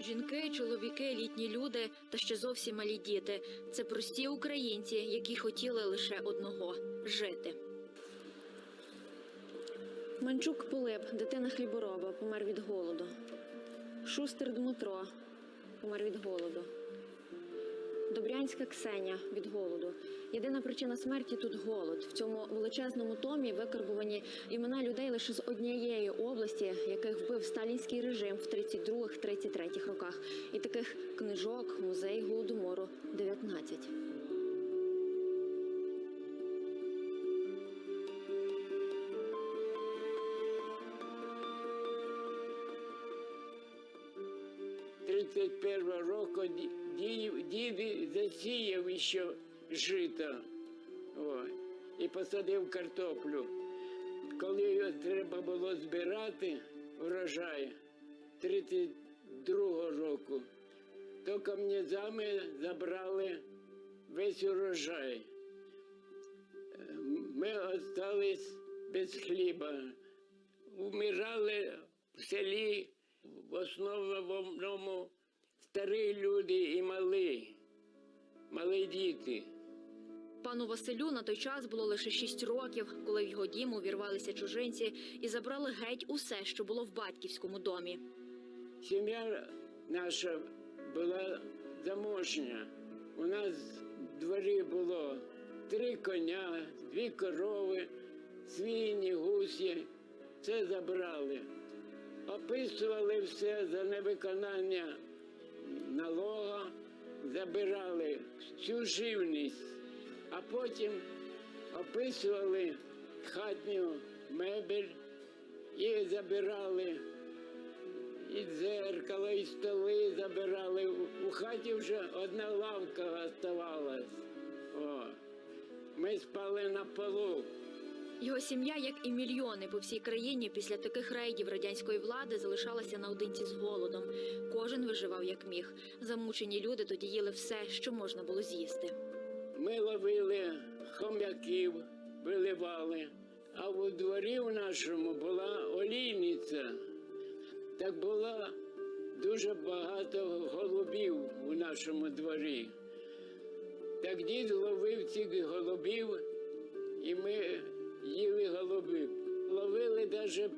Жінки, чоловіки, літні люди та ще зовсім малі діти це прості українці, які хотіли лише одного жити. Манчук Пилип, дитина хлібороба, помер від голоду. Шустер Дмитро помер від голоду. Добрянська Ксеня від голоду. Єдина причина смерті тут голод. В цьому величезному томі викарбувані імена людей лише з однієї області, яких вбив сталінський режим в 32-33 роках. І таких книжок музей голодомору 19. Тридцять першого року ді- ді- дід засіяв ще жито О, і посадив картоплю. Коли його треба було збирати врожай 32-го року, то камнязами забрали весь урожай. Ми остались без хліба. Умирали в селі в основному старі люди і малі, малі діти. Пану Василю на той час було лише шість років, коли в його дім увірвалися чужинці і забрали геть усе, що було в батьківському домі. Сім'я наша була заможня. У нас в дворі було три коня, дві корови, свині, гусі. Це забрали. Описували все за невиконання налога, забирали всю живність, а потім описували хатню мебель і забирали і дзеркало, і столи забирали. У- хаті вже одна лавка оставалась. О. Ми спали на полу. Його сім'я, як і мільйони по всій країні, після таких рейдів радянської влади залишалася наодинці з голодом. Кожен виживав як міг. Замучені люди тоді їли все, що можна було з'їсти. Ми ловили хом'яків, виливали. А у дворі в нашому була олійниця. Так було дуже багато голубів у нашому дворі. Так дід ловив цих голубів, і ми їли голубів. Ловили навіть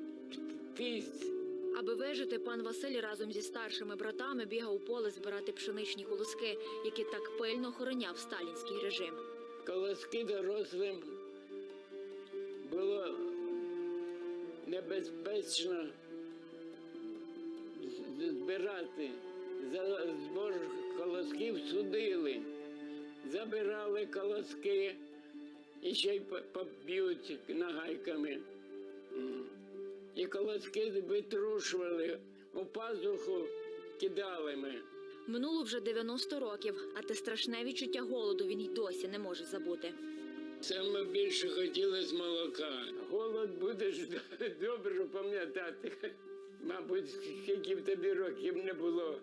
птиць. Аби вижити, пан Василь разом зі старшими братами бігав у поле збирати пшеничні колоски, які так пильно охороняв сталінський режим. Колоски дорослим було небезпечно збирати. За збор колосків судили, забирали колоски і ще й по- поб'ють нагайками. І колоски витрушували, у пазуху кидали ми. Минуло вже 90 років, а те страшне відчуття голоду він й досі не може забути. Саме більше хотілося молока. Голод будеш добре пам'ятати. Мабуть, скільки б тобі років не було.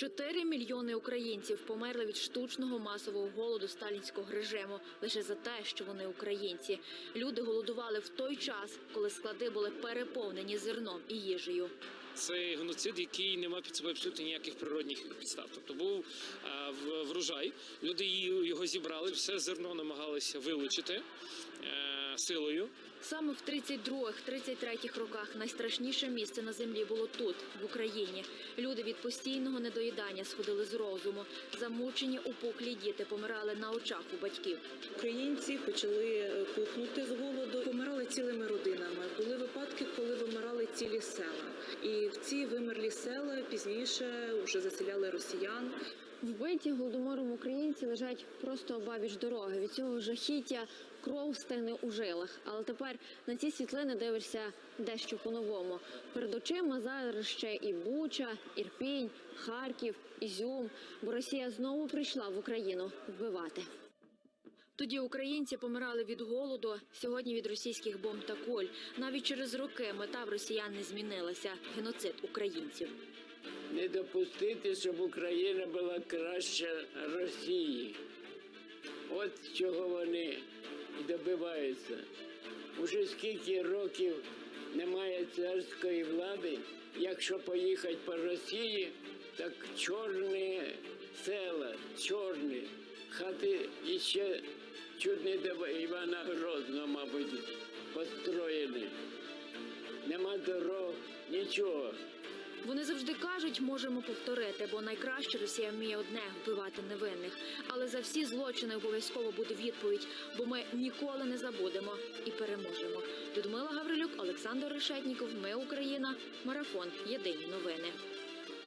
Чотири мільйони українців померли від штучного масового голоду сталінського режиму лише за те, що вони українці. Люди голодували в той час, коли склади були переповнені зерном і їжею. Це геноцид, який не мав під собою абсолютно ніяких природних підстав. Тобто був а, в- врожай, люди її- його зібрали, все зерно намагалися вилучити е, силою. Саме в 32-33 роках найстрашніше місце на землі було тут, в Україні. Люди від постійного недоїдання сходили з розуму. Замучені упухлі діти помирали на очах у батьків. Українці почали е, пухнути з голоду, помирали цілими родинами. Були випадки, коли вимирали цілі села. І в ці вимерлі села пізніше вже заселяли росіян. Вбиті голодомором українці лежать просто обабіч дороги. Від цього жахіття кров стине у жилах. Але тепер на ці світлини дивишся дещо по-новому. Перед очима зараз ще і Буча, Ірпінь, Харків, Ізюм. Бо Росія знову прийшла в Україну вбивати. Тоді українці помирали від голоду, сьогодні від російських бомб та куль. Навіть через роки мета в росіян не змінилася геноцид українців. Не допустити, щоб Україна була краща Росії. От чого вони і добиваються. Уже скільки років немає царської влади. Якщо поїхати по Росії, так чорні села, чорні. Хати іще чуть не до Івана Грозного, мабуть, построєні. Нема дорог, нічого. Вони завжди кажуть, можемо повторити, бо найкраще Росія вміє одне вбивати невинних. Але за всі злочини обов'язково буде відповідь, бо ми ніколи не забудемо і переможемо. Людмила Гаврилюк, Олександр Решетніков. Ми Україна. Марафон. Єдині новини.